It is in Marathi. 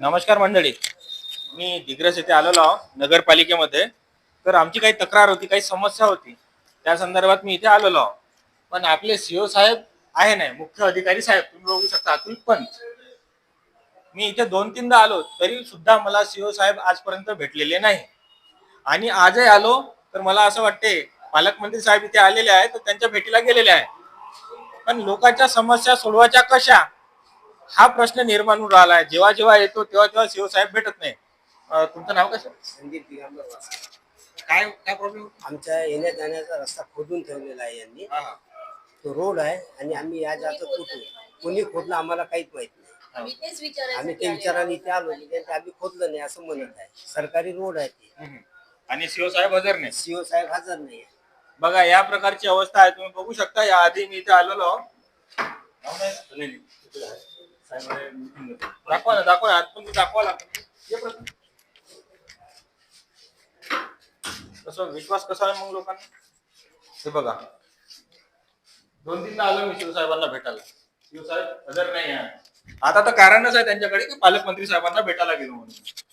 नमस्कार मंडळी. मी दिग्रस येथे आलेलो आहो नगरपालिकेमध्ये. तर आमची काही तक्रार होती काही समस्या होती त्या संदर्भात मी इथे आलेलो आहो. पण आपले सीओ साहेब आहे नाही मुख्य अधिकारी साहेब तुम्ही बघू शकता अतुल पंत. मी इथे दोन तीनदा आलो तरी सुद्धा मला सीओ साहेब आजपर्यंत भेटलेले नाही. आणि आजही आलो तर मला असं वाटते पालकमंत्री साहेब इथे आलेले आहेत तर त्यांच्या भेटीला गेलेले आहे पण लोकांच्या समस्या सोडवायच्या कशा? हा प्रश्न निर्माण होऊन राहिला आहे. जेव्हा जेव्हा येतो तेव्हा तेव्हा सीओ साहेब भेटत नाही. अं, तुमचं नाव कसं? संदीप दिगंबर वासकर. काय काय प्रॉब्लेम आमच्या येण्या जाण्याचा रस्ता खोदून ठेवलेला आहे यांनी. तो रोड आहे आणि आम्ही या जातो कुठे? कोणी खोदलं आम्हाला काहीच माहीत नाही. आम्ही तेच आम्ही विचारायसाठी ते आलेलो. विचाराने इथे आलो की आम्ही खोदलं नाही असं म्हणत आहे. सरकारी रोड आहे ते. आणि सीओ साहेब हजर नाही. सीओ साहेब हजर नाही. आहे. बघा या प्रकारची अवस्था आहे. तुम्ही बघू शकता या आधी मी इथे आलेलो दाखवा ना दाखवा ना. पण दाखवा लागतो कसं विश्वास कसा आहे मग लोकांना? हे बघा. दोन तीनदा आलो मी शिवसाहेबांना भेटायला. शिवसाहेब हजर नाही आहे आता तर कारणच आहे त्यांच्याकडे की पालकमंत्री साहेबांना भेटायला गेलो म्हणून.